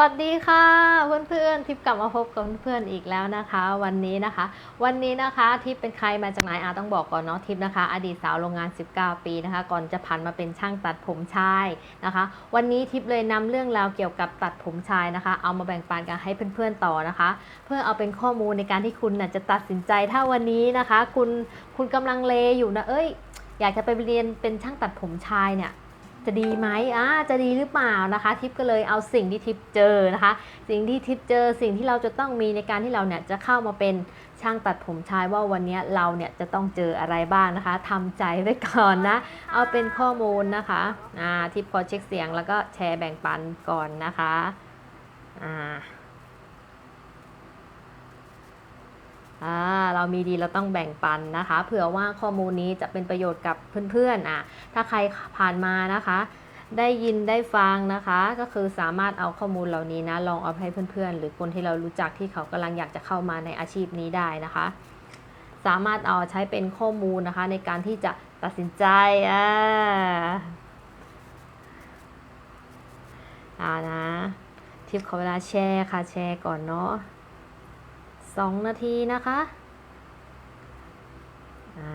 วัสดีค่ะเพื่อนๆทิปกลับมาพบกับเพื่อนๆอีกแล้วนะคะ วันนี้นะคะ วันนี้นะคะทิปเป็นใครมาจากไหนอาต้องบอกก่อนเนาะทิปนะคะ อดีตสาวโรงงาน 19 ปีนะคะ ก่อนจะผันมาเป็นช่างตัดผมชายนะคะ วันนี้ทิปเลยนำเรื่องราวเกี่ยวกับตัดผมชายนะคะ เอามาแบ่งปันกันให้เพื่อนๆต่อนะคะ เพื่อเอาเป็นข้อมูลในการที่คุณน่ะจะตัดสินใจถ้าวันนี้นะคะ คุณคุณกำลังเลอยู่นะเอ้ย อยากจะไปเรียนเป็นช่างตัดผมชายเนี่ย จะดีไหมอ่าจะดีหรือเปล่านะคะ ทิปก็เลยเอาสิ่งที่ทิปเจอนะคะ สิ่งที่ทิปเจอสิ่งที่เราจะต้องมีในการที่เราเนี่ยจะเข้ามาเป็นช่างตัดผมชายว่าวันนี้เราเนี่ยจะต้องเจออะไรบ้างนะคะทำใจไว้ก่อนนะ เอาเป็นข้อมูลนะคะอ่าทิปขอเช็คเสียงแล้วก็แชร์แบ่งปันก่อนนะคะอ่า อ่าเรา มีดีเราต้องแบ่งปันนะคะ เผื่อว่าข้อมูลนี้จะเป็นประโยชน์กับเพื่อนๆอะถ้าใครผ่านมานะคะ ได้ยินได้ฟังนะคะ ก็คือสามารถเอาข้อมูลเหล่านี้นะลองเอาไปให้เพื่อนๆ หรือคนที่เรารู้จักที่เขากำลังอยากจะเข้ามาในอาชีพนี้ได้นะคะ สามารถเอาใช้เป็นข้อมูลนะคะ ในการที่จะตัดสินใจอ่าอ่านะทิปขอเวลาแชร์ค่ะแชร์ก่อนเนาะสองนาทีนะคะ อ่า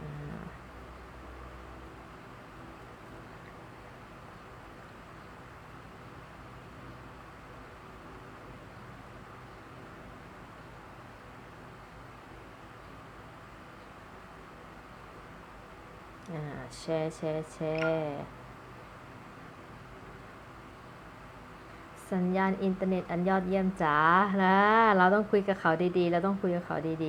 อ่าอ่าแชร์แชร์แชร์ สัญญาณอินเทอร์เน็ตอันยอดเยี่ยมจ๋านะเราต้องคุยกับเขาดีๆ เราต้องคุยกับเขาดี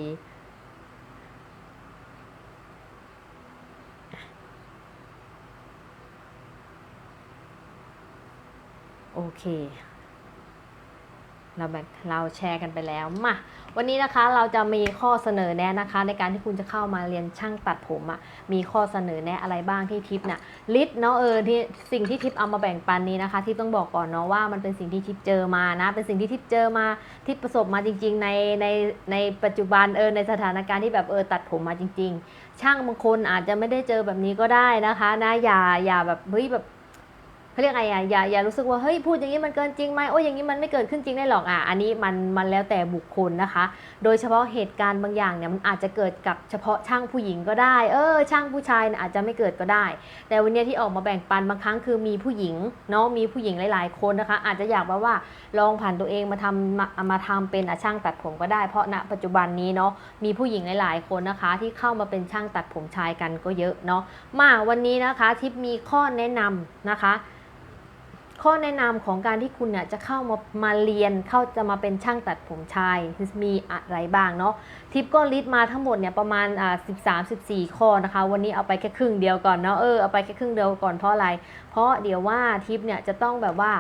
ๆโอเค เราแบ่งเราแชร์กันไปแล้วมาวันนี้นะคะเราจะมีข้อเสนอแนะนะคะ ในการที่คุณจะเข้ามาเรียนช่างตัดผมอะ่ะมีข้อเสนอแนะอะไรบ้างที่ทิปเนี่ยลิสต์เนาะเออที่สิ่งที่ทิปเอามาแบ่งปันนี้นะคะทิปต้องบอกก่อนเนาะว่ามันเป็นสิ่งที่ทิปเจอมานะ เป็นสิ่งที่ทิปเจอมาทิปประสบมาจริง ๆ ในในในปัจจุบันเออในสถานการณ์ที่แบบเออตัดผมมาจริง ๆ ช่างบางคนอาจจะไม่ได้เจอแบบนี้ก็ได้นะคะนะอย่าอย่าแบบเฮ้ยแบบ เขาเรียกไงอะอย่าอย่ารู้สึกว่าเฮ้ยพูดอย่างนี้มันเกินจริงไหมโอ้ยอย่างนี้มันไม่เกิดขึ้นจริงได้หรอกอะอันนี้มันมันแล้วแต่บุคคลนะคะ โดยเฉพาะเหตุการณ์บางอย่างเนี่ยมันอาจจะเกิดกับเฉพาะช่างผู้หญิงก็ได้ เออ ช่างผู้ชายเนี่ยอาจจะไม่เกิดก็ได้ แต่วันนี้ที่ออกมาแบ่งปันบางครั้งคือมีผู้หญิงเนาะมีผู้หญิงหลาย ๆ คนนะคะ อาจจะอยากแบบว่าลองผ่านตัวเองมาทำมามาทำเป็นช่างตัดผมก็ได้ เพราะณปัจจุบันนี้เนาะมีผู้หญิงหลาย ๆ คนนะคะ ที่เข้ามาเป็นช่างตัดผมชายกันก็เยอะเนาะมาวันนี้นะคะทิปมีข้อแนะนำนะคะ ข้อแนะนำของการที่คุณเนี่ยจะเข้ามามาเรียนเข้าจะมาเป็นช่างตัดผมชายมีอะไรบ้างเนาะทิปก็ลิสต์มาทั้งหมดเนี่ยประมาณอ่า13 14ข้อนะคะ วันนี้เอาไปแค่ครึ่งเดียวก่อนเนาะเออเอาไปแค่ครึ่งเดียวก่อนเพราะอะไร เพราะเดี๋ยวว่าทิปเนี่ยจะต้องแบบว่า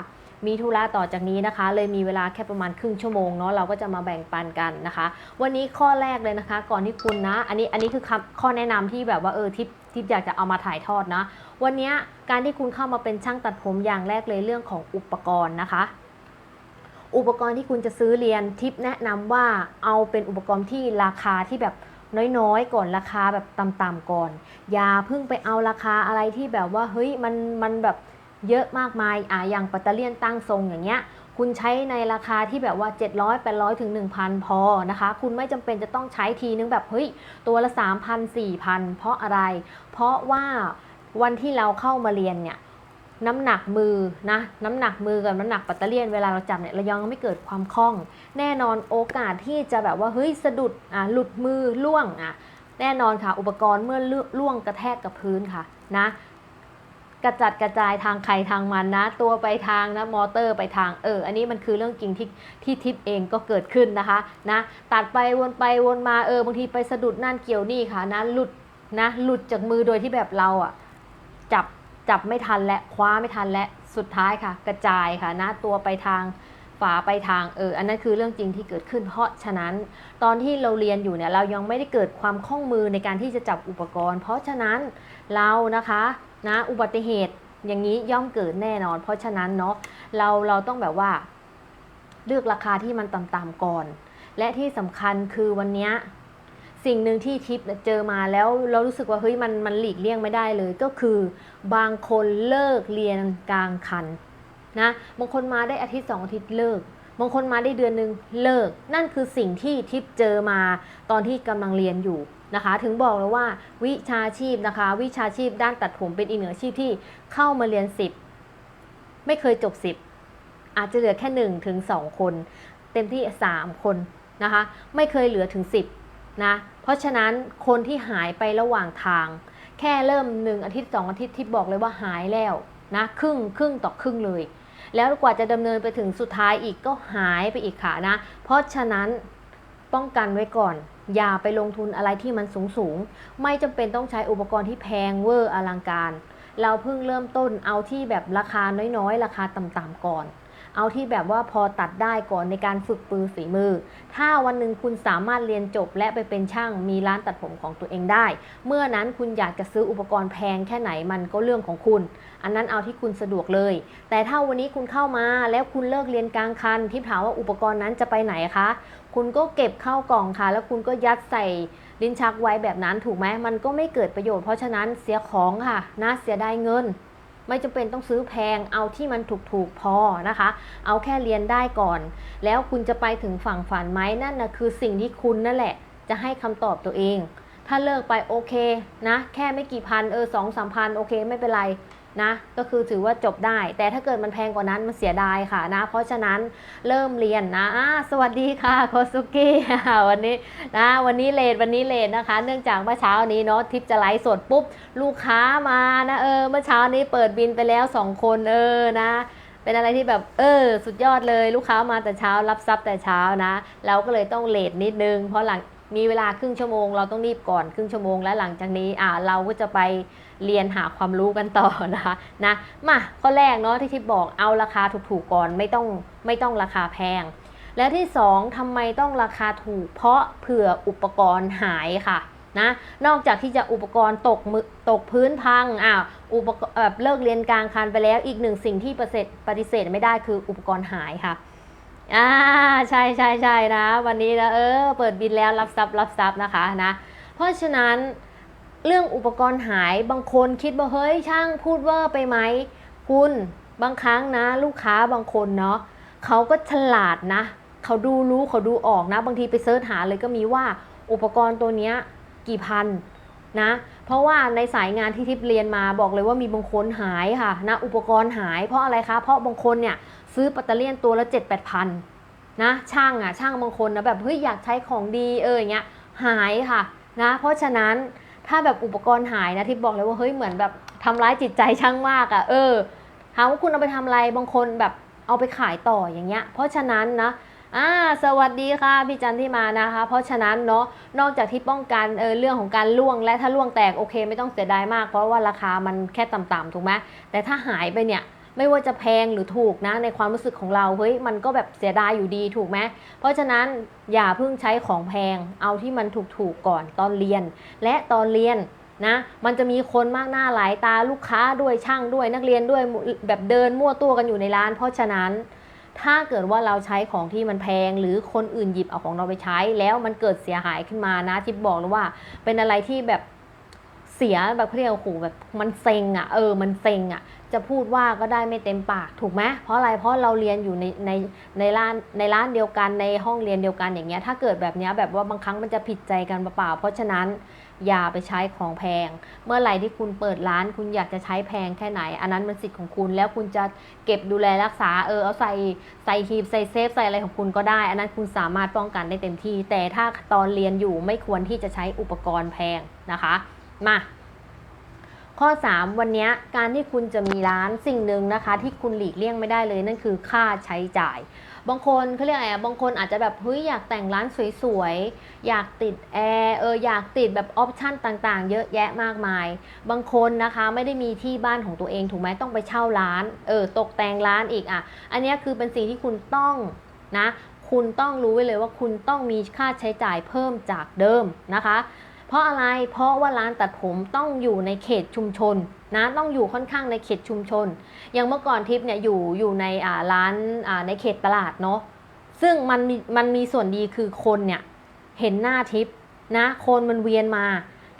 มีธุระต่อจากนี้นะคะ เลยมีเวลาแค่ประมาณครึ่งชั่วโมงเนาะเราก็จะมาแบ่งปันกันนะคะ วันนี้ข้อแรกเลยนะคะ ก่อนที่คุณนะ อันนี้อันนี้คือคข้อแนะนำที่แบบว่าเออทิป ทิปอยากจะเอามาถ่ายทอดนะ วันนี้การที่คุณเข้ามาเป็นช่างตัดผมอย่างแรกเลยเรื่องของอุปกรณ์นะคะ อุปกรณ์ที่คุณจะซื้อเรียนทิปแนะนำว่าเอาเป็นอุปกรณ์ที่ราคาที่แบบน้อยๆ ก่อนราคาแบบต่ำๆก่อน อย่าเพิ่งไปเอาราคาอะไรที่แบบว่าเฮ้ยมันมันแบบเยอะมากมายอะอย่างปัตเตอร์เลียนตั้งทรงอย่างเงี้ย คุณใช้ในราคาที่แบบว่า 700 800 ถึง 1,000 พอนะคะ คุณไม่จำเป็นจะต้องใช้ทีนึงแบบ เฮ้ย ตัวละ 3,000 4,000 เพราะอะไร เพราะว่าวันที่เราเข้ามาเรียนเนี่ยน้ำหนักมือนะน้ำหนักมือกับน้ำหนักปัตเตอร์เลียนเวลาเราจับเนี่ยเรายังไม่เกิดความคล่อง แน่นอนโอกาสที่จะแบบว่าเฮ้ยสะดุดอะหลุดมือล่วงอะแน่นอนค่ะ อุปกรณ์เมื่อล่วงกระแทกกับพื้นค่ะนะ กระจัดกระจายทางใครทางมันนะ ตัวไปทางนะมอเตอร์ไปทางเออ อันนี้มันคือเรื่องจริงที่ที่ทิปเองก็เกิดขึ้นนะคะนะตัดไปวนไปวนมาเออบางทีไปสะดุดนั่นเกี่ยวนี่ค่ะนะหลุดนะหลุดจากมือโดยที่แบบเราอะจับจับไม่ทันและคว้าไม่ทันและสุดท้ายค่ะ กระจายค่ะนะตัวไปทางฝาไปทางเอออันนั้นคือเรื่องจริงที่เกิดขึ้น เพราะฉะนั้น ตอนที่เราเรียนอยู่เนี่ยเรายังไม่ได้เกิดความคล่องมือในการที่จะจับอุปกรณ์ เพราะฉะนั้นเรานะคะนะอุบัติเหตุอย่างนี้ย่อมเกิดแน่นอน เพราะฉะนั้นเนาะเราเราต้องแบบว่า เลือกราคาที่มันต่ำๆก่อน และที่สำคัญคือวันนี้สิ่งหนึ่งที่ทิปเจอมาแล้วเรารู้สึกว่าเฮ้ยมันมันหลีกเลี่ยงไม่ได้เลย ก็คือบางคนเลิกเรียนกลางคันนะบางคนมาได้อาทิตย์สองอาทิตย์เลิกบางคนมาได้เดือนหนึ่งเลิก นั่นคือสิ่งที่ทิปเจอมาตอนที่กำลังเรียนอยู่ นะคะ ถึงบอกเลยว่าวิชาชีพนะคะ วิชาชีพด้านตัดผมเป็นอีกหนึ่งอาชีพที่เข้ามาเรียน 10 ไม่เคยจบ 10 อาจจะเหลือแค่1ถึง2คน เต็มที่ 3 คนนะคะ ไม่เคยเหลือถึง 10นะเพราะฉะนั้นคนที่หายไประหว่างทาง แค่เริ่ม 1 อาทิตย์ 2 อาทิตย์ที่บอกเลยว่าหายแล้วนะครึ่งครึ่งต่อครึ่งเลย แล้วกว่าจะดำเนินไปถึงสุดท้ายอีกก็หายไปอีกค่ะนะ เพราะฉะนั้นป้องกันไว้ก่อน อย่าไปลงทุนอะไรที่มันสูงสูง ไม่จำเป็นต้องใช้อุปกรณ์ที่แพงเวอร์อลังการ เราเพิ่งเริ่มต้นเอาที่แบบราคาน้อยๆ ราคาต่ำๆก่อน เอาที่แบบว่าพอตัดได้ก่อนในการฝึกปือฝีมือ ถ้าวันหนึ่งคุณสามารถเรียนจบและไปเป็นช่างมีร้านตัดผมของตัวเองได้ เมื่อนั้นคุณอยากจะซื้ออุปกรณ์แพงแค่ไหนมันก็เรื่องของคุณ อันนั้นเอาที่คุณสะดวกเลย แต่ถ้าวันนี้คุณเข้ามาแล้วคุณเลิกเรียนกลางคันที่ถามว่าอุปกรณ์นั้นจะไปไหนคะ คุณก็เก็บเข้ากล่องค่ะ แล้วคุณก็ยัดใส่ลิ้นชักไว้แบบนั้นถูกไหมมันก็ไม่เกิดประโยชน์เพราะฉะนั้นเสียของค่ะนะเสียดายเงิน ไม่จำเป็นต้องซื้อแพงเอาที่มันถูกๆพอนะคะ เอาแค่เรียนได้ก่อน แล้วคุณจะไปถึงฝั่งฝันไหมนั่นนะคือสิ่งที่คุณนั่นแหละ จะให้คำตอบตัวเอง ถ้าเลิกไปโอเคนะ แค่ไม่กี่พันเออสองสามพันโอเคไม่เป็นไร นะก็คือถือว่าจบได้ แต่ถ้าเกิดมันแพงกว่านั้นมันเสียดายค่ะนะ เพราะฉะนั้นเริ่มเรียนนะสวัสดีค่ะโคสุกี้วันนี้นะวันนี้เลทวันนี้เลทนะคะ เนื่องจากเมื่อเช้านี้เนาะทิปจะไลฟ์สดปุ๊บ ลูกค้ามานะเออเมื่อเช้านี้เปิดบินไปแล้วสองคนเออนะเป็นอะไรที่แบบเออสุดยอดเลยลูกค้ามาแต่เช้ารับทรัพย์แต่เช้านะ เราก็เลยต้องเลทนิดนึง เพราะหลังมีเวลาครึ่งชั่วโมง เราต้องรีบก่อนครึ่งชั่วโมงและหลังจากนี้อ่าเราก็จะไป เรียนหาความรู้กันต่อนะคะนะมาข้อแรกเนาะที่ทิปบอกเอาราคาถูกๆก่อนไม่ต้องไม่ต้องราคาแพง และที่สองทำไมต้องราคาถูก เพราะเผื่ออุปกรณ์หายค่ะนะนอกจากที่จะอุปกรณ์ตกมือตกพื้นพังอ้าวอุปกรณ์แบบเลิกเรียนกลางคันไปแล้วอีกหนึ่งสิ่งที่ปฏิเสธปฏิเสธไม่ได้คืออุปกรณ์หายค่ะอ่าใช่ใช่ใช่นะ วันนี้นะเออเปิดบินแล้วรับทรัพย์รับทรัพย์นะคะนะเพราะฉะนั้น เรื่องอุปกรณ์หายบางคนคิดว่าเฮ้ยช่างพูดเวอร์ไปไหมคุณบางครั้งนะ ลูกค้าบางคนเนาะเขาก็ฉลาดนะ เขาดูรู้เขาดูออกนะ บางทีไปเสิร์ชหาเลยก็มีว่าอุปกรณ์ตัวนี้กี่พันนะ เพราะว่าในสายงานที่ทิพย์เรียนมาบอกเลยว่ามีบางคนหายค่ะนะอุปกรณ์หายเพราะอะไรคะ เพราะบางคนเนี่ยซื้อปัตเตอร์เลียนตัวละ 7 8 0 0พันนะช่างอะช่างบางคนนะแบบเฮ้ยอยากใช้ของดีเอออย่างเงี้ยหายค่ะนะเพราะฉะนั้น ถ้าแบบอุปกรณ์หายนะที่บอกเลยว่าเฮ้ยเหมือนแบบทำร้ายจิตใจช่างมากอะ่ะเออถามว่าคุณเอาไปทำอะไรบางคนแบบเอาไปขายต่ออย่างเงี้ย เพราะฉะนั้นนะอ่าสวัสดีค่ะพี่จันที่มานะคะ เพราะฉะนั้นเนาะนอกจากที่ป้องกันเออเรื่องของการล่วงและถ้าล่วงแตกโอเค ไม่ต้องเสียดายมาก เพราะว่าราคามันแค่ต่ำๆถูกไหมแต่ถ้าหายไปเนี่ย ไม่ว่าจะแพงหรือถูกนะในความรู้สึกของเราเฮ้ยมันก็แบบเสียดายอยู่ดีถูกไหมเพราะฉะนั้นอย่าเพิ่งใช้ของแพงเอาที่มันถูกๆก่อนตอนเรียน และตอนเรียนนะมันจะมีคนมากหน้าหลายตาลูกค้าด้วยช่างด้วยนักเรียนด้วยแบบเดินมั่วตัวกันอยู่ในร้าน เพราะฉะนั้น ถ้าเกิดว่าเราใช้ของที่มันแพง หรือคนอื่นหยิบเอาของเราไปใช้ แล้วมันเกิดเสียหายขึ้นมานะที่บอกเลยว่า เป็นอะไรที่แบบเสียแบบเขาเรียกว่าโอ้โหแบบมันเซ็งอะ่ะเออมันเซ็งอะ่ะ จะพูดว่าก็ได้ไม่เต็มปากถูกไหมเพราะอะไรเพราะเราเรียนอยู่ในในในร้านในร้านเดียวกันในห้องเรียนเดียวกันอย่างเงี้ยถ้าเกิดแบบเนี้ยแบบว่าบางครั้งมันจะผิดใจกันเปล่าเพราะฉะนั้นอย่าไปใช้ของแพง เมื่อไหร่ที่คุณเปิดร้าน คุณอยากจะใช้แพงแค่ไหน อันนั้นมันสิทธิ์ของคุณแล้วคุณจะเก็บดูแลรักษาเออเอาใส่ใส่ฮีบใส่เซฟใส่อะไรของคุณก็ได้ อันนั้นคุณสามารถป้องกันได้เต็มที่ แต่ถ้าตอนเรียนอยู่ไม่ควรที่จะใช้อุปกรณ์แพงนะคะ มา ข้อ 3 วันนี้การที่คุณจะมีร้านสิ่งหนึ่งนะคะ ที่คุณหลีกเลี่ยงไม่ได้เลยนั่นคือค่าใช้จ่าย บางคนเขาเรียกอะไรบางคนอาจจะแบบเฮ้ยอยากแต่งร้านสวยๆ อยากติดแอร์เอออยากติดแบบออปชั่นต่างๆ เยอะแยะมากมาย บางคนนะคะไม่ได้มีที่บ้านของตัวเองถูกไหมต้องไปเช่าร้านเออตกแต่งร้านอีกอะ อันนี้คือเป็นสิ่งที่คุณต้องนะคุณต้องรู้ไว้เลยว่าคุณต้องมีค่าใช้จ่ายเพิ่มจากเดิมนะคะ ราะอะไร เพราะว่าร้านตัดผมต้องอยู่ในเขตชุมชนนะ ต้องอยู่ค่อนข้างในเขตชุมชน อย่างเมื่อก่อนทิปเนี่ยอยู่อยู่ในอ่าร้านอ่าในเขตตลาดเนาะ ซึ่งมันมีมันมีส่วนดีคือคนเนี่ยเห็นหน้าทิปนะคนมันเวียนมา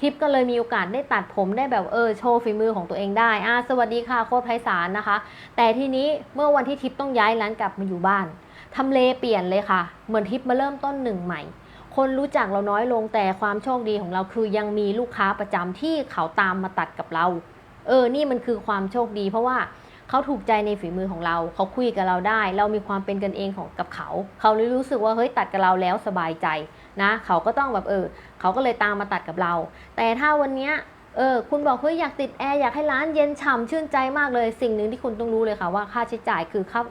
ทิปก็เลยมีโอกาสได้ตัดผมได้แบบเออโชว์ฝีมือของตัวเองได้อ่าสวัสดีค่ะโค้ดไพศาลนะคะ แต่ทีนี้เมื่อวันที่ทิปต้องย้ายร้านกลับมาอยู่บ้านทำเลเปลี่ยนเลยค่ะ เหมือนทิปมาเริ่มต้นหนึ่งใหม่ คนรู้จักเราน้อยลงแต่ความโชคดีของเราคือยังมีลูกค้าประจำที่เขาตามมาตัดกับเรา เออ นี่มันคือความโชคดี เพราะว่าเขาถูกใจในฝีมือของเรา เขาคุยกับเราได้ เรามีความเป็นกันเองของกับเขา เขาเลยรู้สึกว่าเฮ้ยตัดกับเราแล้วสบายใจนะ เขาก็ต้องแบบเออ เขาก็เลยตามมาตัดกับเรา แต่ถ้าวันเนี้ยเออคุณบอกเฮ้ยอยากติดแอร์อยากให้ร้านเย็นฉ่ำชื่นใจมากเลย สิ่งหนึ่งที่คุณต้องรู้เลยค่ะว่าค่าใช้จ่ายคือค่า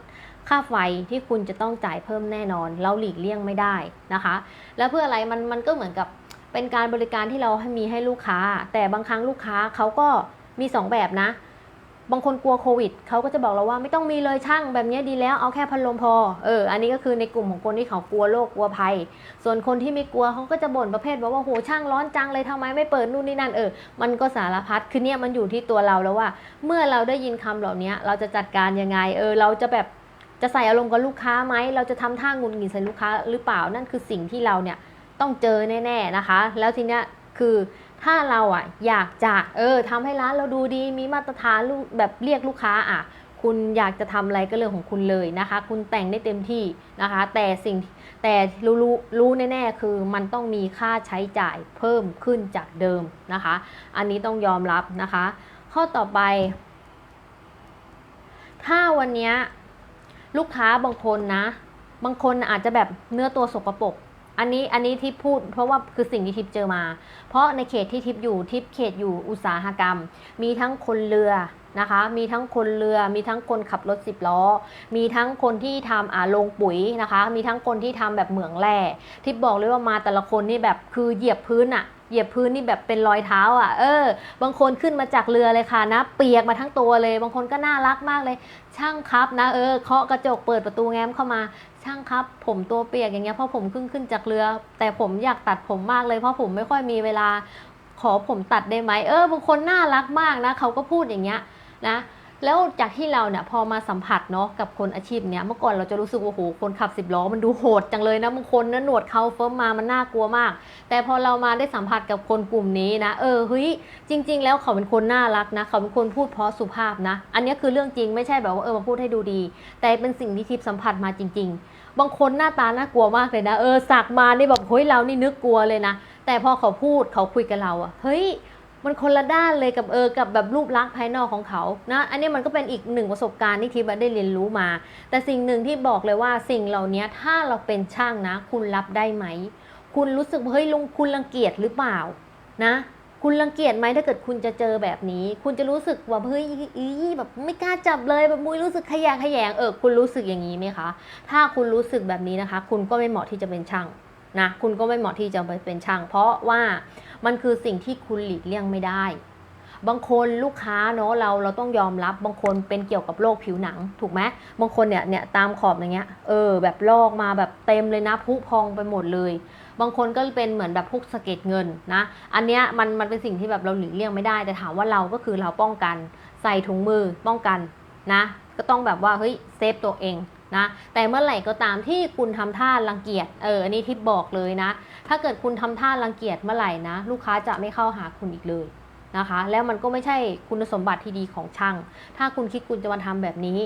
ค่าไฟที่คุณจะต้องจ่ายเพิ่มแน่นอน เราหลีกเลี่ยงไม่ได้นะคะ แล้วเพื่ออะไรมันมันก็เหมือนกับเป็นการบริการที่เราให้มีให้ลูกค้า แต่บางครั้งลูกค้าเขาก็มีสองแบบนะ บางคนกลัวโควิดเขาก็จะบอกเราว่าไม่ต้องมีเลยช่างแบบนี้ดีแล้วเอาแค่พัดลมพอเอออันนี้ก็คือในกลุ่มของคนที่เขากลัวโรคกลัวภัย ส่วนคนที่ไม่กลัวเขาก็จะบ่นประเภทว่าว่าโหช่างร้อนจังเลยทำไมไม่เปิดนู่นนี่นั่นเออมันก็สารพัดคือเนี่ยมันอยู่ที่ตัวเราแล้วว่า เมื่อเราได้ยินคำเหล่านี้เราจะจัดการยังไงเออเราจะแบบ จะใส่อารมณ์กับลูกค้าไหม เราจะทำท่างุนหงิดใส่ลูกค้าหรือเปล่า นั่นคือสิ่งที่เราเนี่ยต้องเจอแน่ๆนะคะ แล้วทีเนี้ยคือถ้าเราอะอยากจะเออทำให้ร้านเราดูดีมีมาตรฐานลูกแบบเรียกลูกค้าอะคุณอยากจะทำอะไรก็เรื่องของคุณเลยนะคะ คุณแต่งได้เต็มที่นะคะ แต่สิ่งแต่รู้รู้รู้แน่ๆคือมันต้องมีค่าใช้จ่ายเพิ่มขึ้นจากเดิมนะคะ อันนี้ต้องยอมรับนะคะ ข้อต่อไป ถ้าวันเนี้ย ลูกค้าบางคนนะ บางคนอาจจะแบบเนื้อตัวสกปรกอันนี้อันนี้ทิปพูดเพราะว่าคือสิ่งที่ทิปเจอมา เพราะในเขตที่ทิปอยู่ทิปเขตอยู่อุตสาหกรรม มีทั้งคนเรือนะคะ มีทั้งคนเรือ มีทั้งคนขับรถสิบล้อ มีทั้งคนที่ทำอ่าโรงปุ๋ยนะคะ มีทั้งคนที่ทำแบบเหมืองแร่ทิปบอกเลยว่ามาแต่ละคนนี่แบบคือเหยียบพื้นอะ เหยียบพื้นนี่แบบเป็นรอยเท้าอะ เออ บางคนขึ้นมาจากเรือเลยค่ะนะ เปียกมาทั้งตัวเลย บางคนก็น่ารักมากเลย ช่างครับนะ เออ เคาะกระจกเปิดประตูแง้มเข้ามา ช่างครับ ผมตัวเปียกอย่างเงี้ยเพราะผมขึ้นขึ้นจากเรือ แต่ผมอยากตัดผมมากเลยเพราะผมไม่ค่อยมีเวลา ขอผมตัดได้ไหม เออ บางคนน่ารักมากนะ เขาก็พูดอย่างเงี้ยนะ แล้วจากที่เราเนี่ยพอมาสัมผัสเนาะกับคนอาชีพเนี้ยเมื่อก่อนเราจะรู้สึกว่าโหคนขับสิบล้อมันดูโหดจังเลยนะบางคนนะหนวดเขาเฟิร์มมามันน่ากลัวมาก แต่พอเรามาได้สัมผัสกับคนกลุ่มนี้นะ เออเฮ้ยจริง ๆ แล้วเขาเป็นคนน่ารักนะ เขาเป็นคนพูดเพราะสุภาพนะ อันนี้คือเรื่องจริงไม่ใช่แบบว่าเออมาพูดให้ดูดี แต่เป็นสิ่งที่ทิพสัมผัสมาจริง ๆ บางคนหน้าตาน่ากลัวมากเลยนะเออสักมานี่แบบเฮ้ยเรานี่นึกกลัวเลยนะแต่พอเขาพูดเขาคุยกับเราอะเฮ้ย มันคนละด้านเลยกับเออกับแบบรูปลักษณ์ภายนอกของเขานะอันนี้มันก็เป็นอีกหนึ่งประสบการณ์ที่ทิพย์ได้เรียนรู้มา แต่สิ่งหนึ่งที่บอกเลยว่าสิ่งเหล่านี้ถ้าเราเป็นช่างนะ คุณรับได้ไหม คุณรู้สึกเฮ้ยลุงคุณรังเกียจหรือเปล่านะคุณรังเกียจไหมถ้าเกิดคุณจะเจอแบบนี้ คุณจะรู้สึกว่าเฮ้ยอีแบบไม่กล้าจับเลยแบบมุยรู้สึกขยะแขยงเออคุณรู้สึกอย่างนี้ไหมคะ ถ้าคุณรู้สึกแบบนี้นะคะ คุณก็ไม่เหมาะที่จะเป็นช่าง นะคุณก็ไม่เหมาะที่จะไปเป็นช่าง เพราะว่ามันคือสิ่งที่คุณหลีกเลี่ยงไม่ได้ บางคนลูกค้าเนาะเราเราต้องยอมรับบางคนเป็นเกี่ยวกับโรคผิวหนัง ถูกไหมบางคนเนี่ยเนี่ยตามขอบอย่างเงี้ยเออแบบลอกมาแบบเต็มเลยนะพุพองไปหมดเลย บางคนก็เป็นเหมือนแบบพวกสะเก็ดเงินนะ อันเนี้ยมันมันเป็นสิ่งที่แบบเราหลีกเลี่ยงไม่ได้ แต่ถามว่าเราก็คือเราป้องกัน ใส่ถุงมือป้องกันนะ ก็ต้องแบบว่าเฮ้ยเซฟตัวเอง นะแต่เมื่อไหร่ก็ตามที่คุณทำท่ารังเกียจเอออันนี้ทิปบอกเลยนะ ถ้าเกิดคุณทำท่ารังเกียจเมื่อไหร่นะ ลูกค้าจะไม่เข้าหาคุณอีกเลยนะคะ แล้วมันก็ไม่ใช่คุณสมบัติที่ดีของช่าง ถ้าคุณคิดคุณจะมาทำแบบนี้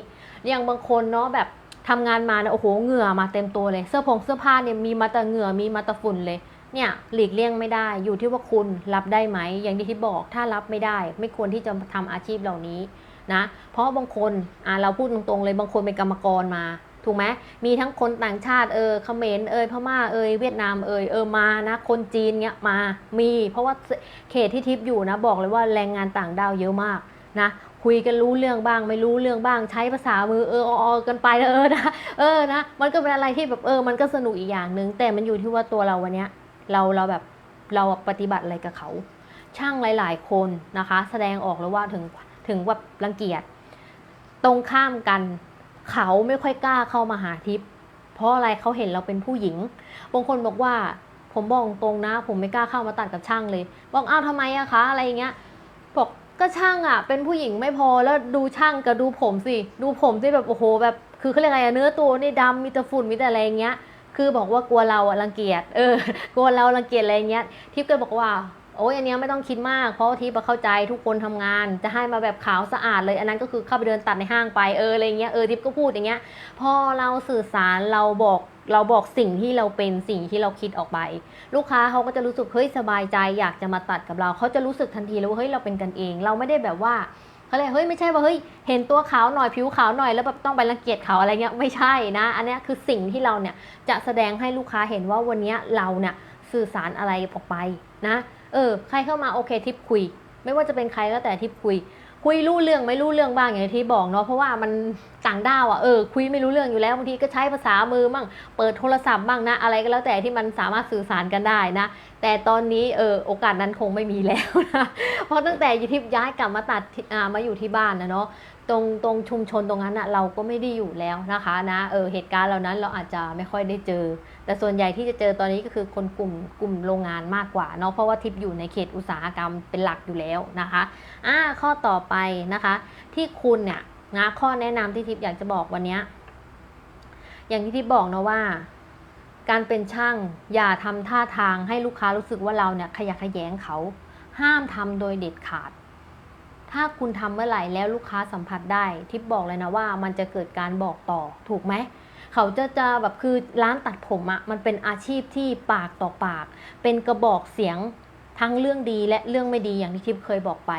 อย่างบางคนเนาะแบบทำงานมาเนี่ยโอ้โหเหงื่อมาเต็มตัวเลย เสื้อผงเสื้อผ้าเนี่ยมีมาแต่เหงื่อมีมาแต่ฝุ่นเลยเนี่ยหลีกเลี่ยงไม่ได้อยู่ที่ว่าคุณรับได้ไหมอย่างที่ที่บอกถ้ารับไม่ได้ ไม่ควรที่จะทำอาชีพเหล่านี้ นะเพราะบางคนเราพูดตรงๆเลยบางคนเป็นกรรมกรมาถูกไหมมีทั้งคนต่างชาติเออเขมรเอยพม่าเอยเวียดนามเอยเออมานะ คนจีนเนี้ยมามี เพราะว่าเขตที่ทิพย์อยู่นะ บอกเลยว่าแรงงานต่างด้าวเยอะมากนะคุยกันรู้เรื่องบ้างไม่รู้เรื่องบ้างใช้ภาษามือเออออกันไปเออนะเออนะมันก็เป็นอะไรที่แบบเออมันก็สนุกอีกอย่างหนึ่งแต่มันอยู่ที่ว่าตัวเราวันเนี้ยเราเราแบบเราปฏิบัติอะไรกับเขา ช่างหลาย ๆ คนนะคะ แสดงออกแล้วว่าถึง ถึงแบบรังเกียจตรงข้ามกัน เขาไม่ค่อยกล้าเข้ามาหาทิพย์เพราะอะไรเขาเห็นเราเป็นผู้หญิงบางคนบอกว่าผมบอกตรงนะ ผมไม่กล้าเข้ามาตัดกับช่างเลย บอกอ้าวทำไมอะคะอะไรอย่างเงี้ยบอกก็ช่างอะเป็นผู้หญิงไม่พอแล้วดูช่างกับดูผมสิดูผมสิแบบโอ้โหแบบคือเขาเรียกไงอะเนื้อตัวนี่ดำมีแต่ฝุ่นมีแต่อะไรอย่างเงี้ยคือบอกว่ากลัวเราอะรังเกียจเออกลัวเรารังเกียจอะไรเงี้ยทิพย์ก็บอกว่า โอ้ยอันเนี้ยไม่ต้องคิดมาก เพราะทิพย์อะเข้าใจทุกคนทำงาน จะให้มาแบบขาวสะอาดเลย อันนั้นก็คือเข้าไปเดินตัดในห้างไปเอออะไรเงี้ยเออทิพย์ก็พูดอย่างเงี้ย พอเราสื่อสารเราบอกเราบอกสิ่งที่เราเป็นสิ่งที่เราคิดออกไป ลูกค้าเขาก็จะรู้สึกเฮ้ยสบายใจ อยากจะมาตัดกับเราเขาจะรู้สึกทันทีเลยว่าเฮ้ยเราเป็นกันเอง เราไม่ได้แบบว่าเขาเลยเฮ้ยไม่ใช่ว่าเฮ้ยเห็นตัวขาวหน่อยผิวขาวหน่อยแล้วแบบต้องไปรังเกียจเขาอะไรเงี้ยไม่ใช่นะ อันเนี้ยคือสิ่งที่เราเนี่ยจะแสดงให้ลูกค้าเห็นว่าวันเนี้ยเราเนี่ยสื่อสารอะไรออกไปนะ เออ ใครเข้ามาโอเคทิปคุย ไม่ว่าจะเป็นใครก็แต่ทิปคุย คุยรู้เรื่องไม่รู้เรื่องบ้างอย่างที่บอกเนาะเพราะว่ามันต่างด้าวอะ่ะเออคุยไม่รู้เรื่องอยู่แล้วบางทีก็ใช้ภาษามือบ้างเปิดโทรศัพท์บ้างนะ อะไรก็แล้วแต่ที่มันสามารถสื่อสารกันได้นะ แต่ตอนนี้เออโอกาสนั้นคงไม่มีแล้วนะเพราะตั้งแต่ยทิพย์ย้ายกลับมาตัดอามาอยู่ที่บ้านนะเนาะ ตรงตรงชุมชนตรงนั้นอะเราก็ไม่ได้อยู่แล้วนะคะนะเออเหตุการณ์เหล่านั้นเราอาจจะไม่ค่อยได้เจอ แต่ส่วนใหญ่ที่จะเจอตอนนี้ก็คือคนกลุ่มกลุ่มโรงงานมากกว่าเนาะเพราะว่าทิพย์อยู่ในเขตอุตสาหกรรมเป็นหลักอยู่แล้วนะคะอ่าข้อต่อไปนะคะ ที่คุณเนี่ยนะข้อแนะนำที่ทิพย์อยากจะบอกวันนี้อย่างที่ทิพย์บอกนะว่า การเป็นช่างอย่าทำท่าทางให้ลูกค้ารู้สึกว่าเราเนี่ยขยะแขยงเขา ห้ามทำโดยเด็ดขาด ถ้าคุณทำเมื่อไหร่แล้วลูกค้าสัมผัสได้ ทิปบอกเลยนะว่ามันจะเกิดการบอกต่อถูกไหมเขาจะจะแบบคือร้านตัดผมอะมันเป็นอาชีพที่ปากต่อปาก เป็นกระบอกเสียงทั้งเรื่องดีและเรื่องไม่ดีอย่างที่ทิปเคยบอกไป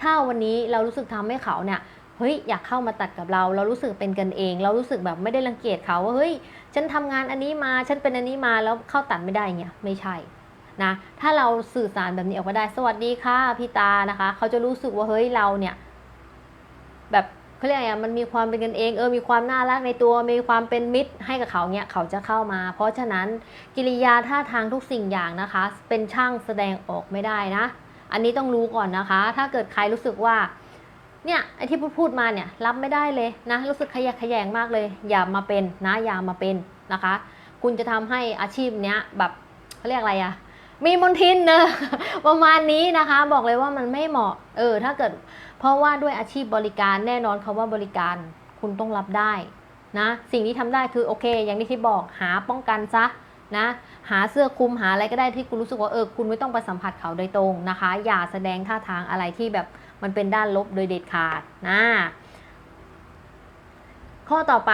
ถ้าวันนี้เรารู้สึกทำให้เขาเนี่ยเฮ้ยอยากเข้ามาตัดกับเรา เรารู้สึกเป็นกันเอง เรารู้สึกแบบไม่ได้รังเกียจเขาว่าเฮ้ยฉันทำงานอันนี้มาฉันเป็นอันนี้มาแล้วเข้าตัดไม่ได้เงี้ยไม่ใช่ นะถ้าเราสื่อสารแบบนี้ออกมาได้สวัสดีค่ะพี่ตานะคะ เขาจะรู้สึกว่าเฮ้ยเราเนี่ยแบบเขาเรียกอะไรมันมีความเป็นกันเองเออมีความน่ารักในตัวมีความเป็นมิตรให้กับเขาเนี่ยเขาจะเข้ามา เพราะฉะนั้นกิริยาท่าทางทุกสิ่งอย่างนะคะ เป็นช่างแสดงออกไม่ได้นะ อันนี้ต้องรู้ก่อนนะคะ ถ้าเกิดใครรู้สึกว่าเนี่ยไอที่พูดพูดมาเนี่ยรับไม่ได้เลยนะรู้สึกขยะแขยงมากเลย อย่ามาเป็นนะอย่ามาเป็นนะคะ คุณจะทำให้อาชีพเนี้ยแบบเขาเรียกอะไรอะ มีมนทินเนอะประมาณนี้นะคะ บอกเลยว่ามันไม่เหมาะ เออ ถ้าเกิด เพราะว่าด้วยอาชีพบริการแน่นอนคาว่าบริการคุณต้องรับได้นะสิ่งที่ทำได้คือโอเค อย่างที่ที่บอกหาป้องกันซะนะหาเสื้อคลุมหาอะไรก็ได้ที่คุณรู้สึกว่าเออคุณไม่ต้องไปสัมผัสเขาโดยตรงนะคะ อย่าแสดงท่าทางอะไรที่แบบมันเป็นด้านลบโดยเด็ดขาดนะข้อต่อไป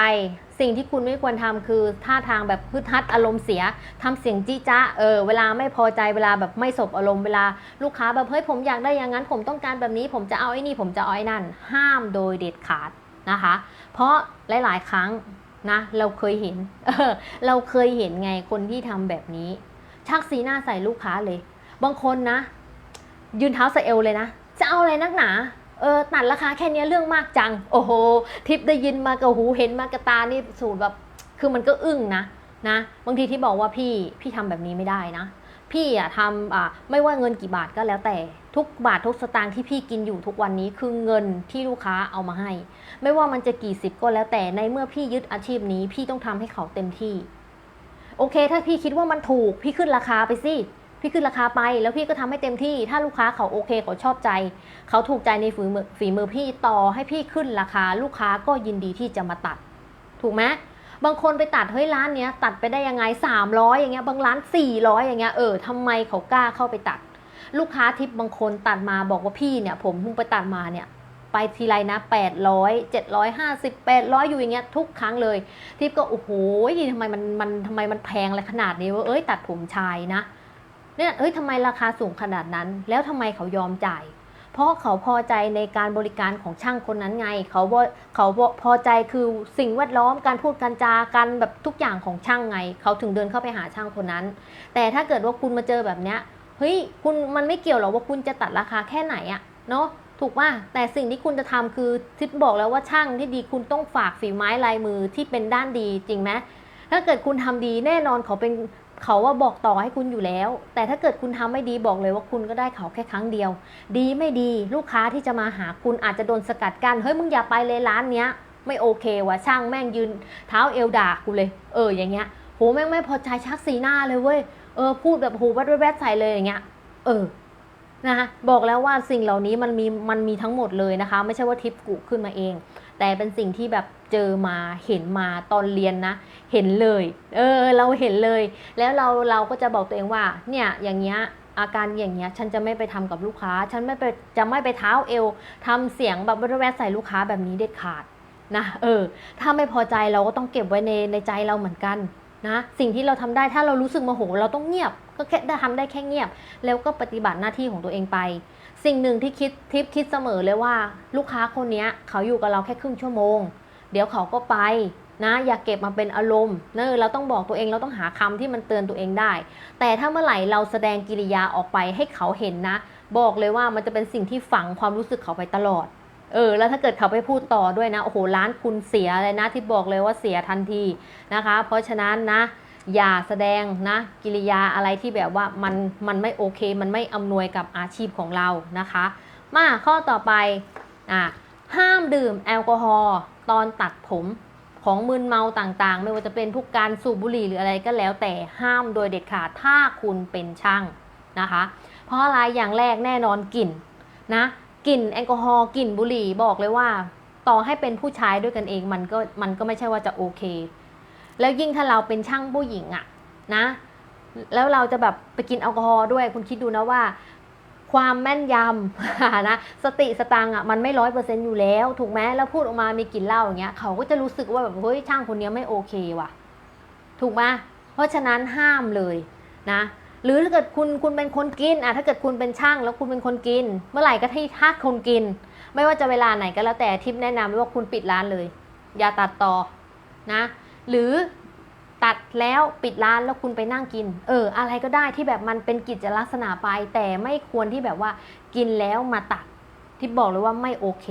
สิ่งที่คุณไม่ควรทำคือท่าทางแบบพึดฮัดอารมณ์เสียทำเสียงจี้จ้าเออเวลาไม่พอใจเวลาแบบไม่สบอารมณ์เวลาลูกค้าแบบเฮ้ยผมอยากได้อย่างนั้น ผมต้องการแบบนี้ ผมจะเอาไอ้นี่ผมจะเอาไอ้นั่น ห้ามโดยเด็ดขาดนะคะ เพราะหลาย ๆ ครั้งนะเราเคยเห็นเออเราเคยเห็นไงคนที่ทำแบบนี้ ชักสีหน้าใส่ลูกค้าเลย บางคนนะ ยืนเท้าใส่เอวเลยนะจะเอาอะไรนักหนา เออตัดราคาแค่เนี้ยเรื่องมากจัง โอ้โห ทิปได้ยินมากับหูเห็นมากระตานี่สูตรแบบ คือมันก็อึ้งนะนะ บางทีที่บอกว่าพี่พี่ทำแบบนี้ไม่ได้นะ พี่อะทำอะไม่ว่าเงินกี่บาทก็แล้วแต่ ทุกบาททุกสตางค์ที่พี่กินอยู่ทุกวันนี้คือเงินที่ลูกค้าเอามาให้ ไม่ว่ามันจะกี่สิบก็แล้วแต่ในเมื่อพี่ยึดอาชีพนี้ พี่ต้องทำให้เขาเต็มที่ โอเค ถ้าพี่คิดว่ามันถูก พี่ขึ้นราคาไปสิ พี่ขึ้นราคาไปแล้วพี่ก็ทำให้เต็มที่ ถ้าลูกค้าเขาโอเคเขาชอบใจ เขาถูกใจในฝีมือฝีมือพี่ต่อให้พี่ขึ้นราคา ลูกค้าก็ยินดีที่จะมาตัด ถูกไหมบางคนไปตัดเฮ้ยร้านเนี้ยตัดไปได้ยังไง 300 อย่างเงี้ยบางร้าน 400 อย่างเงี้ยเออทำไมเขากล้าเข้าไปตัด ลูกค้าทิปบางคนตัดมาบอกว่าพี่เนี่ย ผมเพิ่งไปตัดมาเนี่ยไปทีไรนะ 800 750 800 อยู่อย่างเงี้ยทุกครั้งเลย ทิปก็โอ้โหทำไมมันมันทำไมมันแพงอะไรขนาดนี้ว่าเอ้ยตัดผมชายนะ เนี่ยเอ้ยทำไมราคาสูงขนาดนั้น แล้วทำไมเขายอมจ่าย เพราะเขาพอใจในการบริการของช่างคนนั้นไง เขาว่าเขาพอใจคือสิ่งแวดล้อมการพูดการจาการแบบทุกอย่างของช่างไง เขาถึงเดินเข้าไปหาช่างคนนั้น แต่ถ้าเกิดว่าคุณมาเจอแบบเนี้ยเฮ้ยคุณมันไม่เกี่ยวหรอกว่าคุณจะตัดราคาแค่ไหนอะเนาะถูกว่าแต่สิ่งที่คุณจะทำคือทิศบอกแล้วว่าช่างที่ดีคุณต้องฝากฝีไม้ลายมือที่เป็นด้านดีจริงไหมถ้าเกิดคุณทำดีแน่นอนเขาเป็น เขาว่าบอกต่อให้คุณอยู่แล้ว แต่ถ้าเกิดคุณทำไม่ดีบอกเลยว่าคุณก็ได้เขาแค่ครั้งเดียว ดีไม่ดีลูกค้าที่จะมาหาคุณอาจจะโดนสกัดกันเฮ้ยมึงอย่าไปเลยร้านเนี้ย ไม่โอเคว่ะช่างแม่งยืนเท้าเอวด่ากูเลย เอออย่างเงี้ยโหแม่งไม่พอใจชักสีหน้าเลยเว้ยเออพูดแบบโหแวดแวดใส่เลยอย่างเงี้ยเออนะคะบอกแล้วว่าสิ่งเหล่านี้มันมีมันมีทั้งหมดเลยนะคะ ไม่ใช่ว่าทิปกุขึ้นมาเอง แต่เป็นสิ่งที่แบบ เจอมาเห็นมาตอนเรียนนะ เห็นเลย เออ เราเห็นเลย แล้วเราเราก็จะบอกตัวเองว่า เนี่ยอย่างเงี้ยอาการอย่างเงี้ยฉันจะไม่ไปทำกับลูกค้า ฉันไม่ไปจะไม่ไปเท้าเอวทำเสียงแบบแวดใส่ลูกค้าแบบนี้เด็ดขาดนะเออ ถ้าไม่พอใจเราก็ต้องเก็บไว้ในในใจเราเหมือนกันนะสิ่งที่เราทำได้ถ้าเรารู้สึกโมโห เราต้องเงียบ ก็แค่ทำได้แค่เงียบ แล้วก็ปฏิบัติหน้าที่ของตัวเองไป สิ่งหนึ่งที่คิดทิปคิดเสมอเลยว่า ลูกค้าคนนี้เขาอยู่กับเราแค่ครึ่งชั่วโมง เดี๋ยวเขาก็ไปนะอย่าเก็บมาเป็นอารมณ์เนอเราต้องบอกตัวเองเราต้องหาคำที่มันเตือนตัวเองได้ แต่ถ้าเมื่อไหร่เราแสดงกิริยาออกไปให้เขาเห็นนะ บอกเลยว่ามันจะเป็นสิ่งที่ฝังความรู้สึกเขาไปตลอดเออแล้วถ้าเกิดเขาไปพูดต่อด้วยนะโอ้โหร้านคุณเสียเลยนะที่บอกเลยว่าเสียทันทีนะคะ เพราะฉะนั้นนะอย่าแสดงนะกิริยาอะไรที่แบบว่ามันมันไม่โอเค มันไม่อำนวยกับอาชีพของเรานะคะ มาข้อต่อไปอะห้ามดื่มแอลกอฮอล์ ตอนตัดผมของมึนเมาต่างๆ ไม่ว่าจะเป็นพวกการสูบบุหรี่หรืออะไรก็แล้วแต่ห้ามโดยเด็ดขาดถ้าคุณเป็นช่างนะคะ เพราะอะไรอย่างแรกแน่นอนกลิ่นนะกลิ่นแอลกอฮอล์กลิ่นบุหรี่บอกเลยว่า ต่อให้เป็นผู้ชายด้วยกันเองมันก็มันก็ไม่ใช่ว่าจะโอเค แล้วยิ่งถ้าเราเป็นช่างผู้หญิงอะนะ แล้วเราจะแบบไปกินแอลกอฮอล์ด้วยคุณคิดดูนะว่า ความแม่นยำนะสติสตังอะมันไม่ร้อยเปอร์เซ็นต์อยู่แล้ว ถูกไหมแล้วพูดออกมามีกลิ่นเหล้าอย่างเงี้ยเขาก็จะรู้สึกว่าแบบเฮ้ยช่างคนเนี้ยไม่โอเคว่ะ ถูกไหมเพราะฉะนั้นห้ามเลยนะหรือถ้าเกิดคุณคุณเป็นคนกินอะถ้าเกิดคุณเป็นช่างแล้วคุณเป็นคนกิน เมื่อไหร่ก็ที่ถ้าคนกิน ไม่ว่าจะเวลาไหนก็แล้วแต่ทิปแนะนำว่าคุณปิดร้านเลย อย่าตัดต่อนะ หรือ ตัดแล้วปิดร้านแล้วคุณไปนั่งกิน เออ อะไรก็ได้ที่แบบมันเป็นกิจลักษณะไป แต่ไม่ควรที่แบบว่ากินแล้วมาตัด ที่บอกเลยว่าไม่โอเค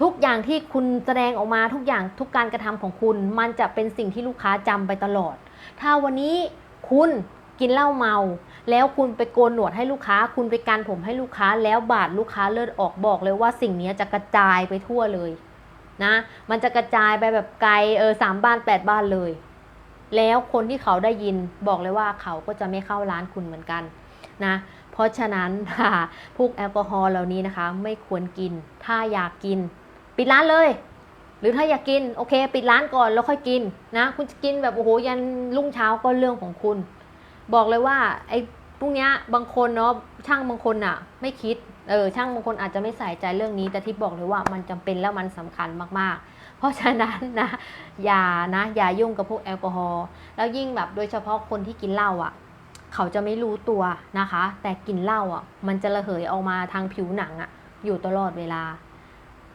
ทุกอย่างที่คุณแสดงออกมาทุกอย่างทุกการกระทำของคุณ มันจะเป็นสิ่งที่ลูกค้าจำไปตลอด ถ้าวันนี้คุณกินเหล้าเมา แล้วคุณไปโกนหนวดให้ลูกค้า คุณไปการผมให้ลูกค้า แล้วบาดลูกค้าเลือดออกบอกเลยว่าสิ่งนี้จะกระจายไปทั่วเลยนะ มันจะกระจายไปแบบไกลเออสามบ้านแปดบ้านเลย แล้วคนที่เขาได้ยินบอกเลยว่าเขาก็จะไม่เข้าร้านคุณเหมือนกันนะเพราะฉะนั้นค่ะพวกแอลกอฮอล์เหล่านี้นะคะ ไม่ควรกิน ถ้าอยากกิน ปิดร้านเลย หรือถ้าอยากกินโอเค ปิดร้านก่อนแล้วค่อยกินนะคุณจะกินแบบโอ้โหยันรุ่งเช้าก็เรื่องของคุณ บอกเลยว่าไอ้พวกเนี้ยบางคนเนาะช่างบางคนอะไม่คิดเออช่างบางคนอาจจะไม่ใส่ใจเรื่องนี้ แต่ที่บอกเลยว่ามันจำเป็นแล้วมันสำคัญมากๆ เพราะฉะนั้นนะอย่านะอย่ายุ่งกับพวกแอลกอฮอล์แล้วยิ่งแบบโดยเฉพาะคนที่กินเหล้าอะ เขาจะไม่รู้ตัวนะคะ แต่กินเหล้าอะ มันจะระเหยออกมาทางผิวหนังอะ อยู่ตลอดเวลา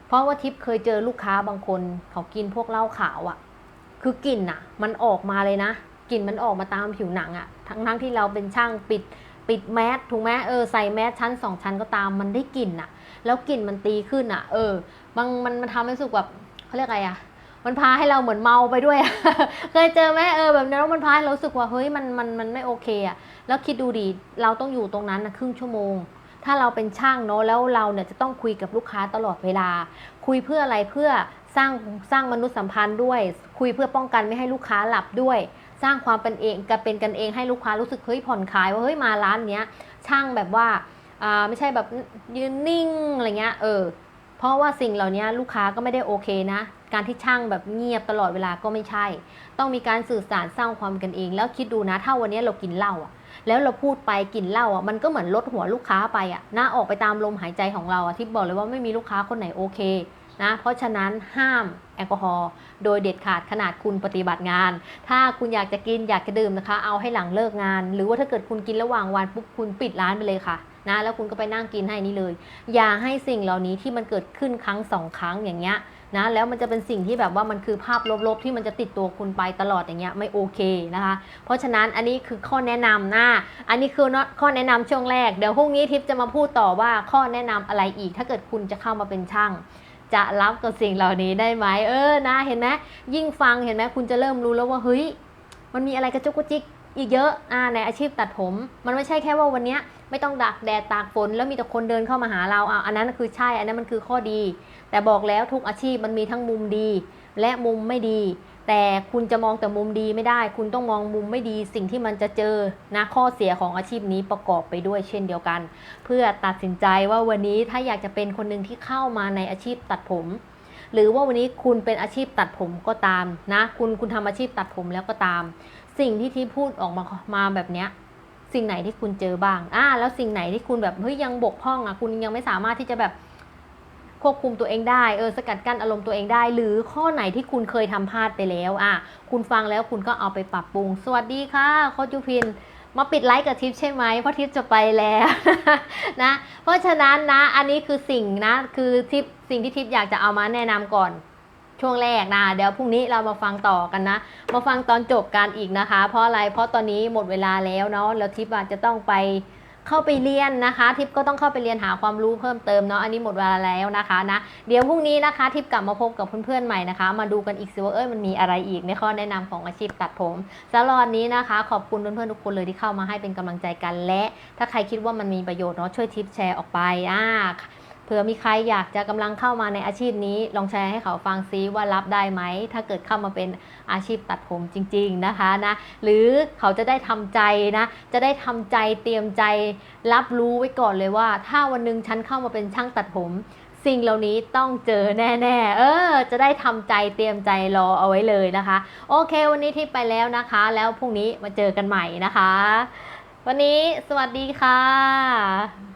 เพราะว่าทิพย์เคยเจอลูกค้าบางคน เขากินพวกเหล้าขาวอะ คือกลิ่นอะ มันออกมาเลยนะกลิ่นมันออกมาตามผิวหนังอะทั้งทั้งที่เราเป็นช่างปิดปิดแมสถูกไหมเออใส่แมสชั้นสองชั้นก็ตามมันได้กลิ่นอะแล้วกลิ่นมันตีขึ้นอะเออบางมันมันทำให้รู้สึกแบบ เขาเรียกอะไรอะมันพาให้เราเหมือนเมาไปด้วยเคยเจอไหมเออแบบนั้นมันพาให้เราสึกว่าเฮ้ยมันมันมันไม่โอเคอะแล้วคิดดูดิเราต้องอยู่ตรงนั้นนะครึ่งชั่วโมง ถ้าเราเป็นช่างเนาะแล้วเราเนี่ยจะต้องคุยกับลูกค้าตลอดเวลา คุยเพื่ออะไรเพื่อสร้างสร้างมนุษยสัมพันธ์ด้วย คุยเพื่อป้องกันไม่ให้ลูกค้าหลับด้วย สร้างความเป็นเองกับเป็นกันเองให้ลูกค้ารู้สึกเฮ้ยผ่อนคลายว่าเฮ้ยมาร้านเนี้ยช่างแบบว่าอ่าไม่ใช่แบบยืนนิ่งอะไรเงี้ยเออ เพราะว่าสิ่งเหล่านี้ลูกค้าก็ไม่ได้โอเคนะ การที่ช่างแบบเงียบตลอดเวลาก็ไม่ใช่ ต้องมีการสื่อสารสร้างความกันเอง แล้วคิดดูนะ ถ้าวันนี้เรากินเหล้าอะ แล้วเราพูดไปกินเหล้าอะ มันก็เหมือนลดหัวลูกค้าไปอะนะออกไปตามลมหายใจของเราอะที่บอกเลยว่าไม่มีลูกค้าคนไหนโอเคนะ เพราะฉะนั้นห้ามแอลกอฮอล์โดยเด็ดขาดขนาดคุณปฏิบัติงาน ถ้าคุณอยากจะกินอยากจะดื่มนะคะ เอาให้หลังเลิกงาน หรือว่าถ้าเกิดคุณกินระหว่างวันปุ๊บคุณปิดร้านไปเลยค่ะ นะแล้วคุณก็ไปนั่งกินให้นี่เลย อย่าให้สิ่งเหล่านี้ที่มันเกิดขึ้นครั้งสองครั้งอย่างเงี้ยนะแล้วมันจะเป็นสิ่งที่แบบว่ามันคือภาพลบๆ ที่มันจะติดตัวคุณไปตลอดอย่างเงี้ยไม่โอเคนะคะ เพราะฉะนั้นอันนี้คือข้อแนะนำนะอันนี้คือข้อแนะนำช่วงแรกเดี๋ยวพรุ่งนี้ทิปจะมาพูดต่อว่าข้อแนะนำอะไรอีก ถ้าเกิดคุณจะเข้ามาเป็นช่างจะรับกับสิ่งเหล่านี้ได้ไหมเออนะ เห็นไหมยิ่งฟังเห็นไหมคุณจะเริ่มรู้แล้วว่าเฮ้ยมันมีอะไรกระจุกกระจิกอีกเยอะอ่าในอาชีพตัดผม มันไม่ใช่แค่ว่าวันเนี้ย ไม่ต้องดักแดดตากฝน แล้วมีแต่คนเดินเข้ามาหาเราอะอันนั้นคือใช่อันนั้นมันคือข้อดี แต่บอกแล้วทุกอาชีพมันมีทั้งมุมดี และมุมไม่ดี แต่คุณจะมองแต่มุมดีไม่ได้ คุณต้องมองมุมไม่ดี สิ่งที่มันจะเจอนะข้อเสียของอาชีพนี้ประกอบไปด้วยเช่นเดียวกัน เพื่อตัดสินใจว่าวันนี้ถ้าอยากจะเป็นคนหนึ่งที่เข้ามาในอาชีพตัดผมหรือว่าวันนี้คุณเป็นอาชีพตัดผมก็ตามนะ คุณคุณทำอาชีพตัดผมแล้วก็ตาม สิ่งที่ที่พูดออกมามาแบบเนี้ย สิ่งไหนที่คุณเจอบ้างอ่าแล้วสิ่งไหนที่คุณแบบเฮ้ยยังบกพร่องอะคุณยังไม่สามารถที่จะแบบควบคุมตัวเองได้เออสกัดกั้นอารมณ์ตัวเองได้ หรือข้อไหนที่คุณเคยทำพลาดไปแล้วอะคุณฟังแล้วคุณก็เอาไปปรับปรุง สวัสดีค่ะโคชยุพินมาปิดไลค์กับทิปใช่ไหมเพราะทิปจะไปแล้วนะเพราะฉะนั้นนะอันนี้คือสิ่งนะคือทิปสิ่งที่ทิปอยากจะเอามาแนะนำก่อน ช่วงแรกนะเดี๋ยวพรุ่งนี้เรามาฟังต่อกันนะ มาฟังตอนจบกันอีกนะคะ เพราะอะไรเพราะตอนนี้หมดเวลาแล้วเนาะแล้วทิปจะต้องไปเข้าไปเรียนนะคะ ทิปก็ต้องเข้าไปเรียนหาความรู้เพิ่มเติมเนาะอันนี้หมดเวลาแล้วนะคะนะเดี๋ยวพรุ่งนี้นะคะ ทิปกลับมาพบกับเพื่อนๆใหม่นะคะ มาดูกันอีกสิว่าเอ้ยมันมีอะไรอีกในข้อแนะนำของอาชีพตัดผมสำหรับนี้นะคะ ขอบคุณเพื่อนๆทุกคนเลยที่เข้ามาให้เป็นกำลังใจกันและ ถ้าใครคิดว่ามันมีประโยชน์เนาะช่วยทิปแชร์ออกไปอ่า เผื่อมีใครอยากจะกำลังเข้ามาในอาชีพนี้ ลองแชร์ให้เขาฟังซิว่ารับได้ไหม ถ้าเกิดเข้ามาเป็นอาชีพตัดผมจริง ๆนะคะนะ หรือเขาจะได้ทำใจนะ จะได้ทำใจเตรียมใจ รับรู้ไว้ก่อนเลยว่า ถ้าวันหนึ่งฉันเข้ามาเป็นช่างตัดผม สิ่งเหล่านี้ต้องเจอแน่ๆ เออ จะได้ทำใจเตรียมใจรอเอาไว้เลยนะคะ โอเค วันนี้ที่ไปแล้วนะคะ แล้วพรุ่งนี้มาเจอกันใหม่นะคะ วันนี้สวัสดีค่ะ